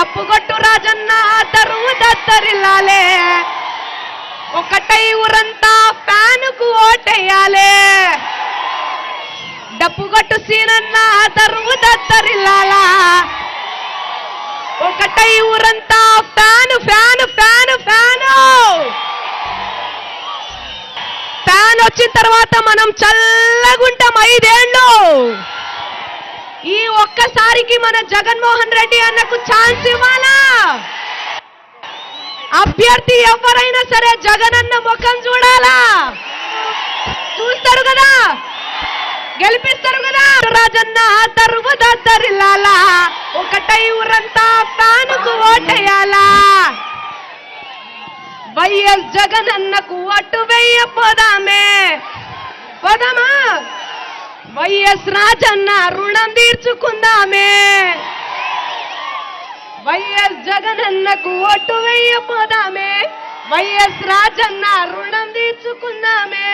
డప్పుగొట్టు రాజన్న తరువు దత్తరిల్లాలే. ఒకటై ఊరంతా ఫ్యానుకు ఓటేయాలే డప్పుగొట్టు సీనన్న తరువు దత్తరిల్లాలా. ఒకటై ఊరంతా fan fan fan fan. Fan వచ్చిన తర్వాత మనం చల్లగుంటాం ఐదేళ్ళు. ఈ ఒక్కసారికి మన జగన్మోహన్ రెడ్డి అన్నకు ఛాన్స్ ఇవ్వాలా? అభ్యర్థి ఎవరైనా సరే జగన్ అన్న ముఖం చూడాలా? చూస్తారు కదా? గెలిపిస్తారు కదా? రాజన్న తరువు తరిలాలా? ఒకటై ఊరంతా తానుకు ఓటేయాలా? వైఎస్ జగన్ అన్నకు అటు వెయ్య పోదామే పోదామా వైఎస్ రాజన్న రుణం తీర్చుకుందామే. వైఎస్ జగనన్నకు ఓటు వేయపోదామే వైఎస్ రాజన్న రుణం తీర్చుకుందామే.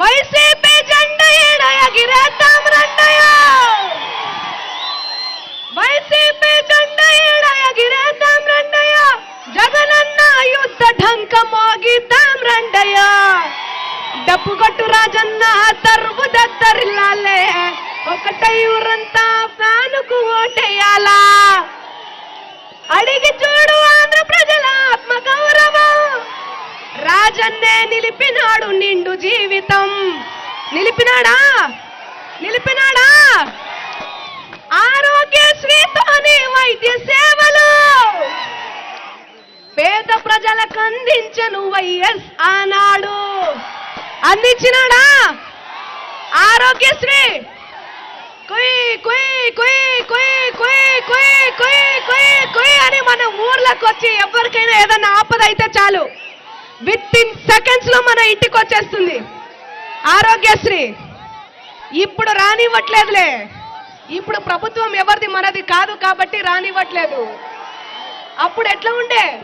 వైసీపీ జెండా ఎందుకు ఓటేయాలా? అడిగి చూడు ఆంధ్ర ప్రజల ఆత్మ గౌరవం రాజన్నే నిలిపినాడు నిండు జీవితం. నిలిపినాడా? నిలిపినాడా? ఆరోగ్యశ్రీతోని వైద్య సేవలు. పేద ప్రజలకు అందించను వైఎస్ ఆనాడు. అందించినాడా? ఆరోగ్యశ్రీ. అని మన ఊర్లోకి వచ్చి ఎవరికైనా ఏదైనా ఆపద అయితే చాలు. విత్ ఇన్ సెకండ్స్లో మన ఇంటికి వచ్చేస్తుంది. ఆరోగ్యశ్రీ. ఇప్పుడు రానివ్వట్లేదులే. ఇప్పుడు ప్రభుత్వం ఎవరిది మనది కాదు కాబట్టి రానివ్వట్లేదు. అప్పుడు ఎట్లా ఉండే?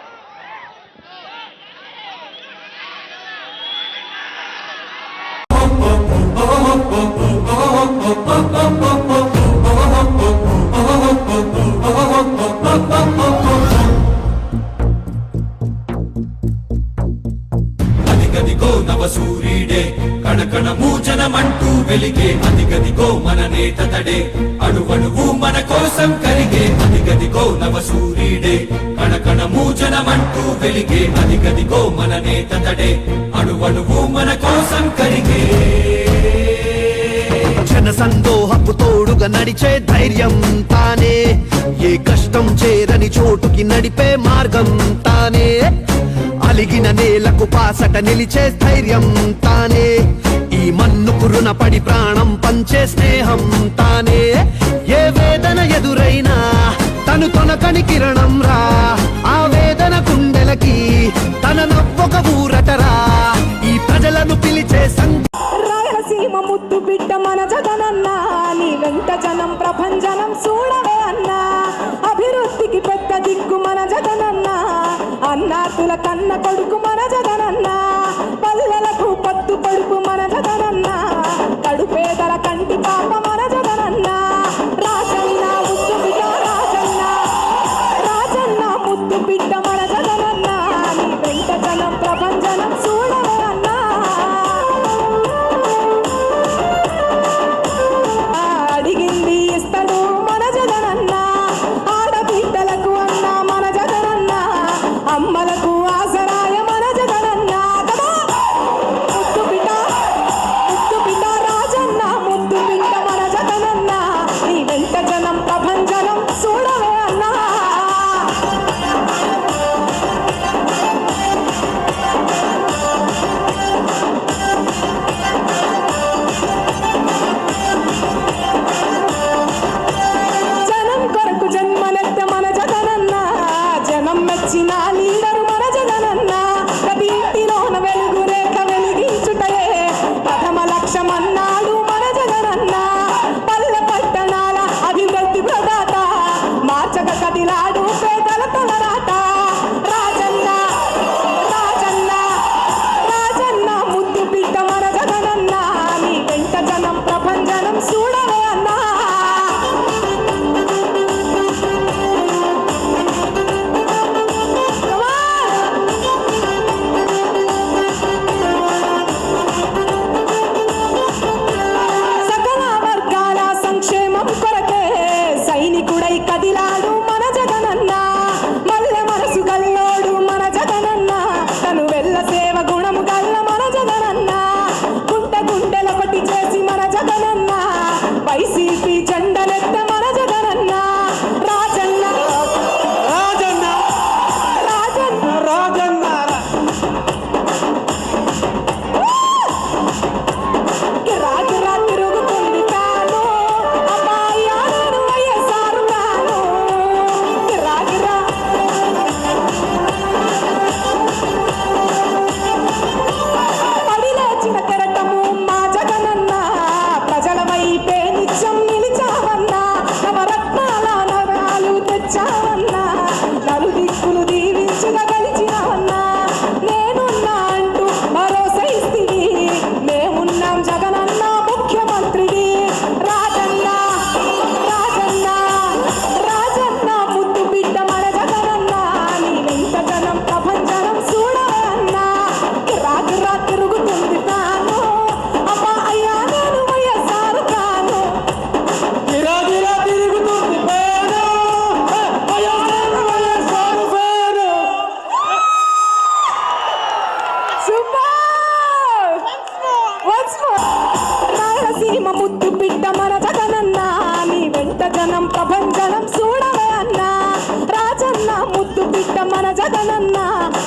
సూర్యుడే కణకణ మూచనమంటూ వెలిగే అదిగదిగో మన నేత తడే. అడువడువు మన కోసం కరిగే అదిగదిగో నవ సూర్యుడే కణకణ మూచనమంటూ వెలిగే అదిగదిగో మన నేత తడే. అడువడువు మన కోసం కరిగే జన సందోహపు తోడుగా నడిచే ధైర్యం తానే. ఏ కష్టం చేరని చోటుకి నడిపే మార్గం తానే. అలిగిన నేలకు పాసట నిలిచే ధైర్యం తానే. ఈ మన్నుకు రుణపడి ప్రాణం పంచే స్నేహం తానే. ఏ వేదన ఎదురైనా తను తొనకని కిరణం రా. ఆ వేదన గుండెలకి తన నవ్వొక ఊరటరా ఈ ప్రజలను పిలిచే సంగ రాయలసీమ ముద్దు బిడ్డ మన జగనన్నా నీ వెంట జనం ప్రభంజనం చూడవే అన్నా. అభివృద్ధికి పెద్ద దిక్కు అన్నాతుల కన్న కొడుకు జగనం ప్రపంచనం చూడవే అన్న. రాజన్న ముద్దు పిట్ట మన జగనన్న.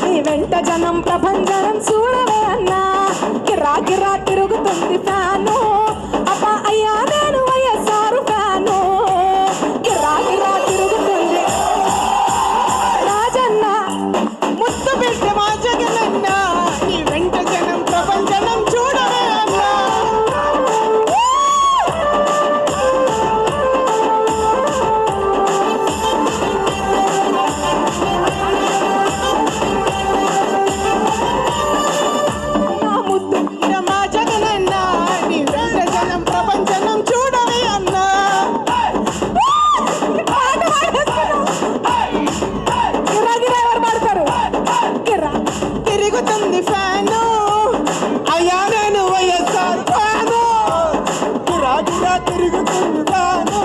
నీ వెంట జనం ప్రపంచనం చూడవే అన్న. కిరా కిరా తిరుగుతుంది తాను చేశాను. అయానను వైఎస్ఆర్ కాను తిరుగుతున్నాను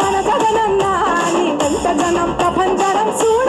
మన జగనన్న. నీ జనం ప్రపంచనం చూడ